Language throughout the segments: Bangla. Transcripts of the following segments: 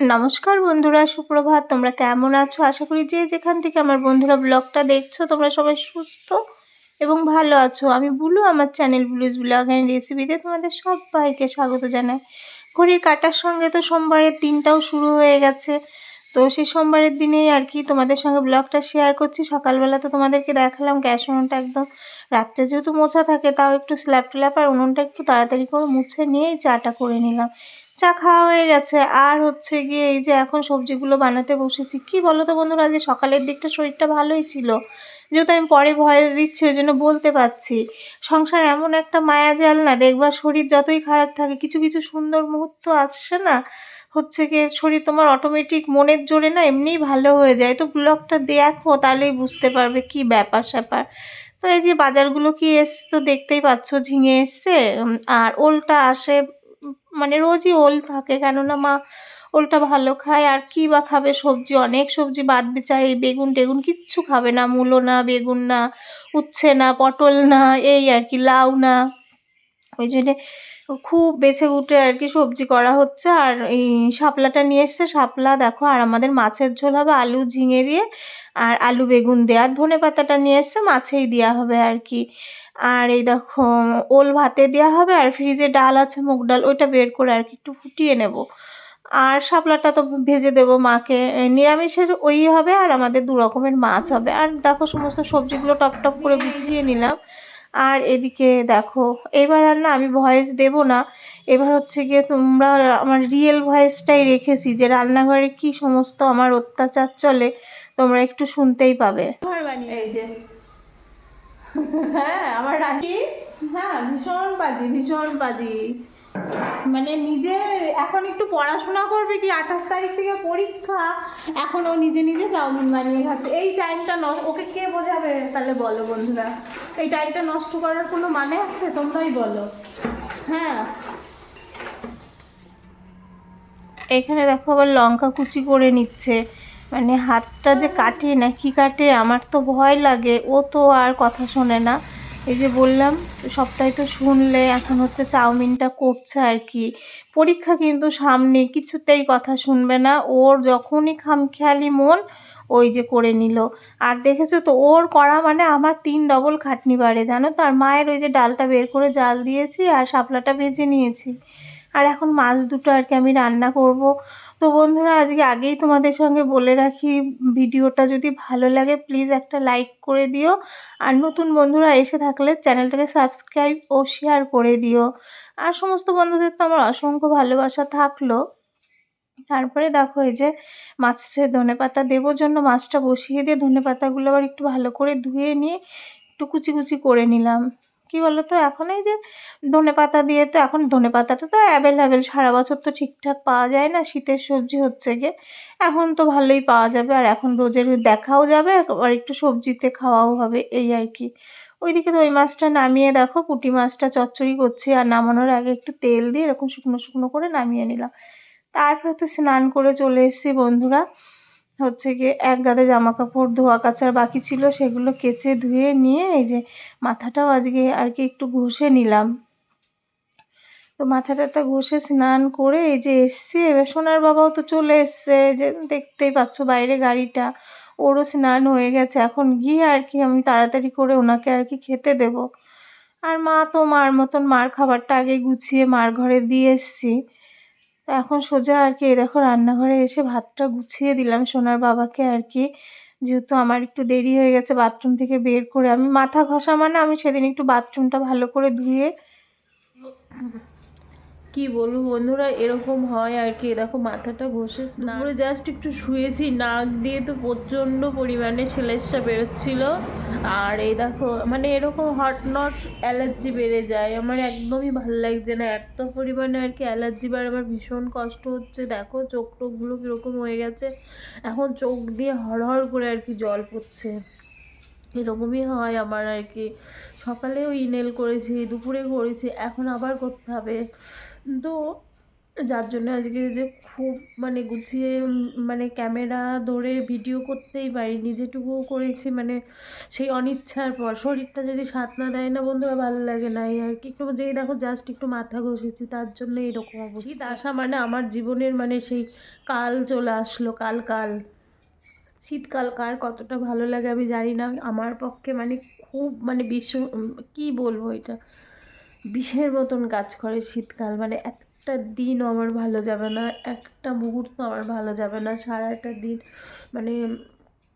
নমস্কার বন্ধুরা, সুপ্রভাত। তোমরা কেমন আছো? আশা করি যে যেখান থেকে আমার বন্ধুরা ব্লগটা দেখছ, তোমরা সবাই সুস্থ এবং ভালো আছো। আমি বুলু, আমার চ্যানেল ব্লুজ ব্লগ অ্যান্ড রেসিপিতে তোমাদের সবাইকে স্বাগত জানাই। ঘড়ির কাটার সঙ্গে তো সোমবারের দিনটাও শুরু হয়ে গেছে। তো সেই সোমবারের দিনেই আর কি তোমাদের সঙ্গে ব্লগটা শেয়ার করছি। সকালবেলা তো তোমাদেরকে দেখালাম গ্যাস উনুনটা একদম। রাত্রে যেহেতু মোছা থাকে, তাও একটু স্ল্যাপ ট্ল্যাপ আর উনুনটা একটু তাড়াতাড়ি করে মুছে নিয়েই চাটা করে নিলাম। চা খাওয়া হয়ে গেছে। আর হচ্ছে গিয়ে এই যে এখন সবজিগুলো বানাতে বসেছি। কি বলো তো বন্ধুরা যে সকালের দিকটা শরীরটা ভালোই ছিল। যেহেতু আমি পরে ভয়েস দিচ্ছি, ওই জন্য বলতে পারছি। সংসার এমন একটা মায়া জাল না, দেখবা শরীর যতই খারাপ থাকে, কিছু কিছু সুন্দর মুহূর্ত আসছে না। হচ্ছে গিয়ে শরীর তোমার অটোমেটিক মনের জোরে না এমনিই ভালো হয়ে যায়। তো ব্লগটা দেখো, তাহলেই বুঝতে পারবে কি ব্যাপার স্যাপার। তো এই যে বাজারগুলো কি এসছে তো দেখতেই পাচ্ছ, ঝিঙে এসছে আর ওলটা আসে মানে রোজই ওল থাকে, কেননা মা ওলটা ভালো খায়, আর কি বা খাবে সবজি? অনেক সবজি বাদ বিচার এই বেগুন টেগুন কিচ্ছু খাবে না, মূলো না, বেগুন না, উচ্ছে না, পটল না, এই আর কি, লাউ না। ওই জন্যে খুব বেছে উঠে আর কি সবজি করা হচ্ছে। আর এই শাপলাটা নিয়ে এসছে। শাপলা দেখো, আর আমাদের মাছের ঝোল হবে আলু ঝিঙে দিয়ে আর আলু বেগুন দিয়ে। আর ধনে পাতাটা নিয়ে এসছে, মাছেই দেওয়া হবে আর কি। আর এই দেখো, ওল ভাতে দেওয়া হবে আর ফ্রিজে ডাল আছে, মুগ ডাল, ওইটা বের করে আর কি একটু ফুটিয়ে নেব। আর শাপলাটা তো ভেজে দেবো মাকে। নিরামিষের ওই হবে আর আমাদের দু রকমের মাছ হবে। আর দেখো, সমস্ত সবজিগুলো টপ টপ করে গুছিয়ে নিলাম। আর এদিকে দেখো এবার আর না আমি ভয়েস দেব না। এবার হচ্ছে গিয়ে তোমরা আমার রিয়েল ভয়েসটাই রেখেছি যে রান্নাঘরে কি সমস্ত আমার অত্যাচার চলে তোমরা একটু শুনতেই পাবে। এই যে। হ্যাঁ আমার রাখি। হ্যাঁ ভীষণ বাজি ভীষণ বাজি। মানে নিজে এখন একটু পড়াশোনা করবে কি আঠাশ তারিখ থেকে পরীক্ষা? এখন ও নিজে নিজে চাউমিন বানিয়ে খাচ্ছে। এই টাইমটা ওকে কে বোঝাবে? তাহলে বলো বন্ধুরা। এই টাইমটা নষ্ট করার কোনো মানে আছে? তোমরাই বলো। হ্যাঁ। এখানে দেখো আবার লঙ্কা কুচি করে নিচ্ছে। মানে হাতটা যে কাটে না, কি কাটে? আমার তো ভয় লাগে। ও তো আর কথা শোনে না। এই যে বললাম, সবটাই তো শুনলে, এখন হচ্ছে চাউমিনটা করছে আর কি। পরীক্ষা কিন্তু সামনে, কিছুতেই কথা শুনবে না। ওর যখনই খামখেয়ালি মন, ওই যে করে নিল। আর দেখেছ তো, ওর করা মানে আমার তিন ডবল খাটনি বাড়ে, জানো তো? আর মায়ের ওই যে ডালটা বের করে জাল দিয়েছি আর শাপলাটা ভেজে নিয়েছি। আর এখন মাছ দুটো আর কি আমি রান্না করব। তো বন্ধুরা, আজকে আগেই তোমাদের সঙ্গে বলে রাখি, ভিডিওটা যদি ভালো লাগে প্লিজ একটা লাইক করে দিও। আর নতুন বন্ধুরা এসে থাকলে চ্যানেলটাকে সাবস্ক্রাইব ও শেয়ার করে দিও। আর সমস্ত বন্ধুদের তো আমার অসংখ্য ভালোবাসা থাকল। তারপরে দেখো এই যে মাছের ধনে পাতা দেবোর জন্য মাছটা বসিয়ে দিয়ে ধনে পাতাগুলো আবার একটু ভালো করে ধুয়ে নিয়ে একটু কুচি কুচি করে নিলাম। কি বলো তো এখন এই যে ধনে পাতা দিয়ে তো এখন ধনে পাতাটা তো অ্যাভেলেবেল সারা বছর তো ঠিকঠাক পাওয়া যায় না, শীতের সবজি হচ্ছে গিয়ে। এখন তো ভালোই পাওয়া যাবে, আর এখন রোজের দেখাও যাবে আর একটু সবজিতে খাওয়াও হবে, এই আর কি। ওইদিকে তো ওই মাছটা নামিয়ে দেখো, পুঁটি মাছটা চচ্চড়ি করছি, আর নামানোর আগে একটু তেল দিয়ে এরকম শুকনো শুকনো করে নামিয়ে নিলাম। তারপরে তো স্নান করে চলে এসেছি বন্ধুরা। হচ্ছে গিয়ে এক গাদে জামা কাপড় ধোয়া কাচার বাকি ছিল, সেগুলো কেচে ধুয়ে নিয়ে এই যে মাথাটাও আজকে আর কি একটু ঘষে নিলাম। তো মাথাটাতে ঘষে স্নান করে এই যে এসছি, এবার সোনার বাবাও তো চলে এসছে যে দেখতেই পাচ্ছ বাইরে গাড়িটা, ওরও স্নান হয়ে গেছে, এখন গিয়ে আর কি আমি তাড়াতাড়ি করে ওনাকে আর কি খেতে দেব। আর মা তো মার মতন মার খাবারটা আগে গুছিয়ে মার ঘরে দিয়ে এসছি। তো এখন সোজা আর কি দেখো রান্নাঘরে এসে ভাতটা গুছিয়ে দিলাম সোনার বাবাকে আর কি। যেহেতু আমার একটু দেরি হয়ে গেছে বাথরুম থেকে বের করে, আমি মাথা ঘষা মানে আমি সেদিন একটু বাথরুমটা ভালো করে ধুয়ে কি বলব বন্ধুরা, এরকম হয় আর কি। দেখো, মাথাটা ঘষে স্নান জাস্ট একটু শুয়েছি, নাক দিয়ে তো প্রচণ্ড পরিমাণে সেলেসা বেরোচ্ছিল। আর এই দেখো মানে এরকম হট নট অ্যালার্জি বেড়ে যায়। আমার একদমই ভালো লাগছে না। এত পরিমাণে আর কি অ্যালার্জি বার আমার ভীষণ কষ্ট হচ্ছে। দেখো, চোখ টোকগুলো কীরকম হয়ে গেছে। এখন চোখ দিয়ে হড়হড় করে আর কি জল পড়ছে। এরকমই হয় আমার আর কি। সকালেও ইমেল করেছি, দুপুরে করেছি, এখন আবার করতে হবে। তো যার জন্য আজকে যে খুব মানে গুছিয়ে মানে ক্যামেরা ধরে ভিডিও করতেই পারিনি যেটুকুও করেছি মানে সেই অনিচ্ছার পর। শরীরটা যদি সাথ না দেয় না বন্ধুরা ভালো লাগে না। এই আর কি একটু যেই দেখো জাস্ট একটু মাথা ঘষেছি তার জন্য এরকম অবস্থা। আসা মানে আমার জীবনের মানে সেই কাল চলে আসলো কাল কাল। শীতকাল কার কতটা ভালো লাগে আমি জানি না। আমার পক্ষে মানে খুব মানে বিশ্ব কি বলব এটা? বিষের মতন কাজ করে শীতকাল মানে একটা দিনও আমার ভালো যাবে না, একটা মুহূর্ত আমার ভালো যাবে না, সারাটা দিন মানে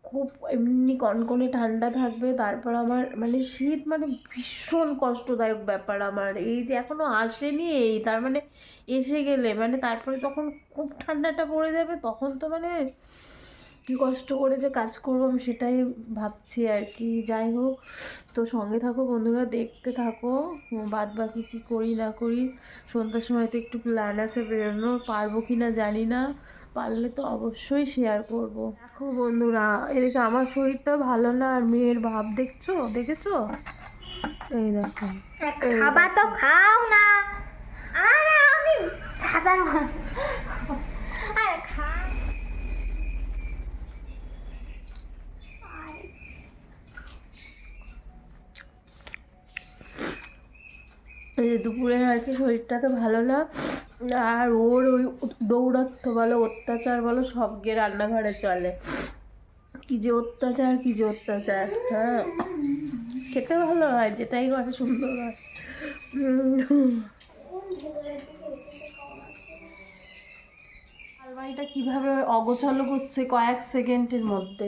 খুব এমনি কনকনে ঠান্ডা থাকবে, তারপর আমার মানে শীত মানে ভীষণ কষ্টদায়ক ব্যাপার আমার, এই যে এখনও আসেনি এই, তার মানে এসে গেলে মানে তারপরে যখন খুব ঠান্ডাটা পড়ে যাবে, তখন তো মানে কী কষ্ট করে যে কাজ করব আমি সেটাই ভাবছি আর কি। যাই হোক, তো সঙ্গে থাকো বন্ধুরা, দেখতে থাকো, বাদ বাকি কী করি না করি। সন্ধ্যার সময় তো একটু প্ল্যান আছে বেরোনো, পারব কি না জানি না। পারলে তো অবশ্যই শেয়ার করব। দেখো বন্ধুরা, এদিকে আমার শরীরটা ভালো না আর মেয়ের ভাব দেখছ? দেখেছ? এই দেখো। খাবার তো, খাও না। আরে আমি আরে খা এই যে দুপুরে আর কি শরীরটা তো ভালো না। আর ওর ওই দৌড়াত্ম বলো, অত্যাচার বলো সব গিয়ে রান্নাঘরে চলে। কি যে অত্যাচার, কি যে অত্যাচার হ্যাঁ। খেতে ভালো হয়, যেটাই করে সুন্দর হয়। আলমারিটা কীভাবে অগোছালো করছে কয়েক সেকেন্ডের মধ্যে।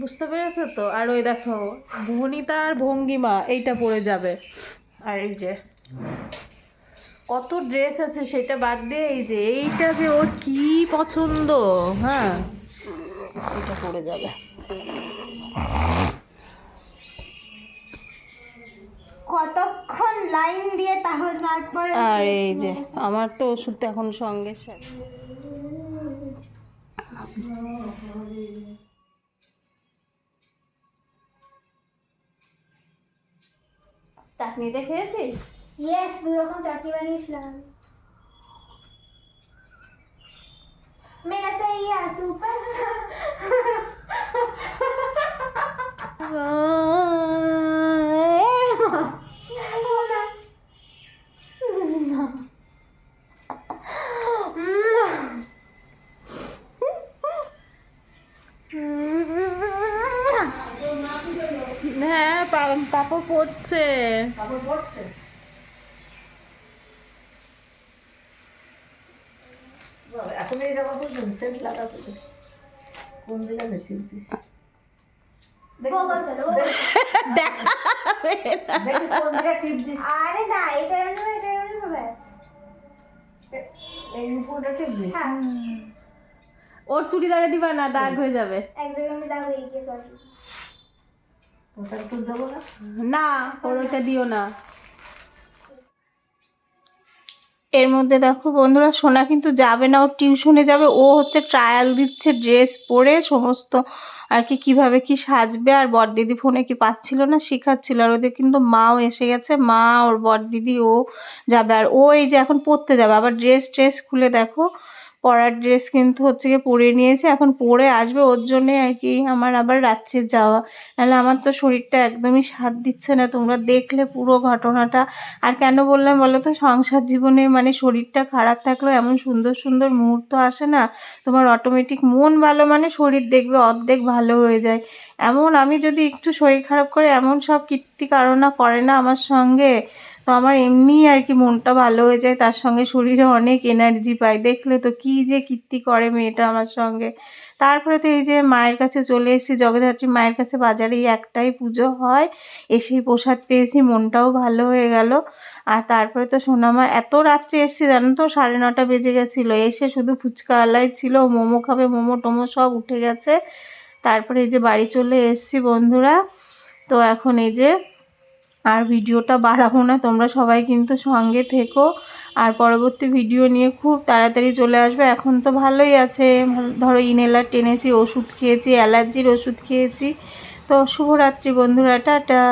বুঝতে পেরেছ তো? আর ওই দেখো, ভনিতা আর ভঙ্গিমা, এইটা পড়ে যাবে। আর এই যে কত ড্রেস আছে সেটা বাদ দিয়ে এই যে এইটা যে ওর কি পছন্দ? হ্যাঁ। এটা পড়ে যাবে। কতক্ষণ লাইন দিয়ে তাহলে তারপরে আর এই যে আমার তো ওষুধ এখন সঙ্গে শেষ। চাটনিতে খেয়েছিস? ইয়েস দু রকম চাটনি বানিয়েছিলাম আমি মেরা সাইয়া সুপারস্টার হ্যাঁ পাপা পড়ছে। পাপা পড়ছে? সেন্ট কোন জায়গায় চিনতিস দেখাবে না। কোন জায়গায় চিনতিস আরে না এটা এটা এই উপরটা চিনতিস হ্যাঁ। ওর চুড়িদারে দিবা না দাগ হয়ে যাবে। এক জায়গায় দাগ হয়ে গিয়ে সরি ওটা তো দেবো না। না ওর ওটা দিও না। এর মধ্যে দেখো বন্ধুরা, সোনা কিন্তু যাবে না, ও টিউশনে যাবে, ও হচ্ছে ট্রায়াল দিচ্ছে ড্রেস পরে সমস্ত আর কি, কীভাবে কি সাজবে, আর বরদিদি ফোনে কি পাচ্ছিল না, শেখাচ্ছিল, আর ওদের কিন্তু মাও এসে গেছে, মা ওর বরদিদি ও যাবে, আর ও এই যে এখন পড়তে যাবে, আবার ড্রেস ট্রেস খুলে দেখো পরার ড্রেস কিন্তু হচ্ছে গিয়ে পরে নিয়েছে। এখন পরে আসবে ওর জন্যে আর কি। আমার আবার রাত্রে যাওয়া। নাহলে আমার তো শরীরটা একদমই সাথ দিচ্ছে না। তোমরা দেখলে পুরো ঘটনাটা। আর কেন বললাম বলো তো? সংসার জীবনে মানে শরীরটা খারাপ থাকলেও এমন সুন্দর সুন্দর মুহূর্ত আসে না। তোমার অটোমেটিক মন ভালো মানে শরীর দেখবে অর্ধেক ভালো হয়ে যায়। এমন আমি যদি একটু শরীর খারাপ করে এমন সব কীর্তি কারণা করে না আমার সঙ্গে আমার এমনি আর কি মনটা ভালো হয়ে যায়, তার সঙ্গে শরীরে অনেক এনার্জি পাই। দেখলে তো কি যে কীর্তি করে মেয়েটা আমার সঙ্গে। তারপরে তো এই যে মায়ের কাছে চলে এসেছি, জগদ্ধাত্রী মায়ের কাছে বাজারে এই একটাই পুজো হয়। এসেই প্রসাদ পেয়েছি, মনটাও ভালো হয়ে গেল। আর তারপরে তো সোনামা, এত রাত্রে এসেছি, জানো তো, সাড়ে নটা বেজে গেছিল। এসে শুধু ফুচকাওয়ালাই ছিল, মোমো খাবে, মোমো টোমো সব উঠে গেছে। তারপরে এই যে বাড়ি চলে এসেছি বন্ধুরা। তো এখন এই যে আর ভিডিওটা বাড়াবো না, তোমরা সবাই কিন্তু সঙ্গে থেকো। আর পরবর্তী ভিডিও নিয়ে খুব তাড়াতাড়ি চলে আসবে। এখন তো ভালোই আছে। ধরো ইনহেলার টেনেছি, ওষুধ খেয়েছি, অ্যালার্জির ওষুধ খেয়েছি। তো শুভরাত্রি বন্ধুরা, টাটা।